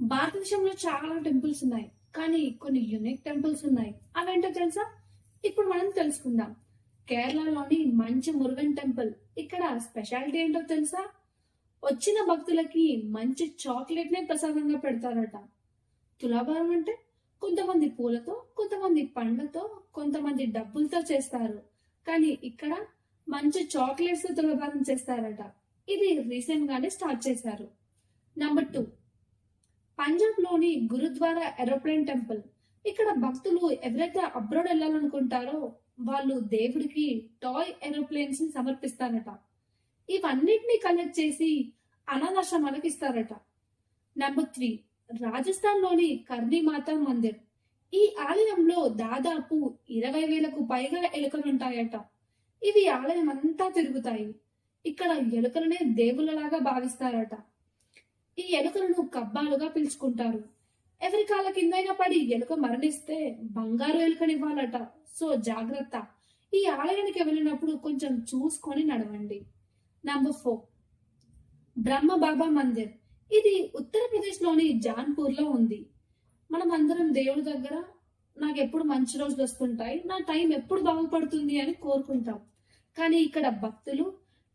భారతదేశంలో చాలా టెంపుల్స్ ఉన్నాయి. కానీ కొన్ని యునిక్ టెంపుల్స్ ఉన్నాయి. అవేంటో తెలుసా? ఇప్పుడు మనం తెలుసుకుందాం. కేరళలోని మంచి మురుగన్ టెంపుల్ ఇక్కడ స్పెషాలిటీ ఏంటో తెలుసా? వచ్చిన భక్తులకి మంచి చాక్లెట్ నే ప్రసాదంగా పెడతారట. తులాభారం అంటే కొంతమంది పూలతో కొంతమంది పండ్లతో కొంతమంది డబ్బులతో చేస్తారు. కానీ ఇక్కడ మంచి చాక్లెట్స్తో తులాభారం చేస్తారట. ఇది రీసెంట్ గానే స్టార్ట్ చేశారు. నంబర్ టూ పంజాబ్లోని గురుద్వారా ఏరోప్లేన్ టెంపుల్. ఇక్కడ భక్తులు ఎవరైతే అబ్రాడ్ వెళ్ళాలనుకుంటారో వాళ్ళు దేవుడికి టాయ్ ఏరోప్లేన్స్ని సమర్పిస్తారట. ఇవన్నిటిని కలెక్ట్ చేసి అనాథాశ్రమాలకు ఇస్తారట నెంబర్ త్రీ రాజస్థాన్లోని కర్ణి మాతా మందిర్. ఈ ఆలయంలో దాదాపు ఇరవై వేలకు పైగా ఎలుకలుంటాయట ఇవి ఆలయం అంతా తిరుగుతాయి. ఇక్కడ ఎలుకలనే దేవుళ్ళలాగా భావిస్తారట. ఈ ఎలుకలను కబ్బాలుగా పిలుచుకుంటారు. ఎవరి కాళ్ళ కిందైనా పడి ఎలుక మరణిస్తే బంగారు ఎలుకనివ్వాలట. సో జాగ్రత్త. ఈ ఆలయానికి వెళ్ళినప్పుడు కొంచెం చూసుకొని నడవండి. Number four Brahma Baba Mandir. ఇది ఉత్తరప్రదేశ్లోని జాన్పూర్లో ఉంది. మనం అందరం దేవుడి దగ్గర నాకు ఎప్పుడు మంచి రోజులు వస్తుంటాయి నా టైం ఎప్పుడు బాగుపడుతుంది అని కోరుకుంటాం. కానీ ఇక్కడ భక్తులు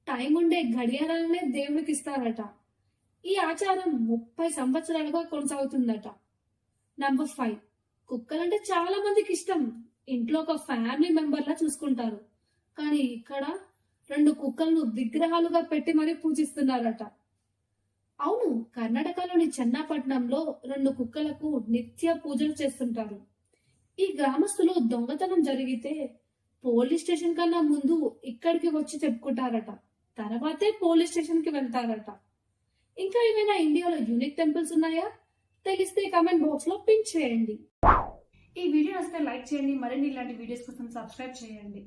టైం ఉండే గడియారాలనే దేవుడికి ఇస్తారట. ఈ ఆచారం ముప్పై సంవత్సరాలుగా కొనసాగుతుందట. నంబర్ ఫైవ్ కుక్కలంటే చాలా మందికి ఇష్టం. ఇంట్లో ఒక ఫ్యామిలీ మెంబర్లా చూసుకుంటారు. కానీ ఇక్కడ రెండు కుక్కలను విగ్రహాలుగా పెట్టి మరీ పూజిస్తున్నారట. అవును కర్ణాటకలోని చెన్నాపట్నంలో రెండు కుక్కలకు నిత్య పూజలు చేస్తుంటారు. ఈ గ్రామస్తులు దొంగతనం జరిగితే పోలీస్ స్టేషన్ కన్నా ముందు ఇక్కడికి వచ్చి చెప్పుకుంటారట. తర్వాతే పోలీస్ స్టేషన్కి వెళ్తారట. ఇంకా ఏమైనా ఇండియాలో యూనిక్ టెంపుల్స్ ఉన్నాయా? తెలిస్తే కమెంట్ బాక్స్లో పిన్ చేయండి. ఈ వీడియో వస్తే లైక్ చేయండి. మరిన్ని ఇలాంటి వీడియోస్ కోసం సబ్స్క్రైబ్ చేయండి.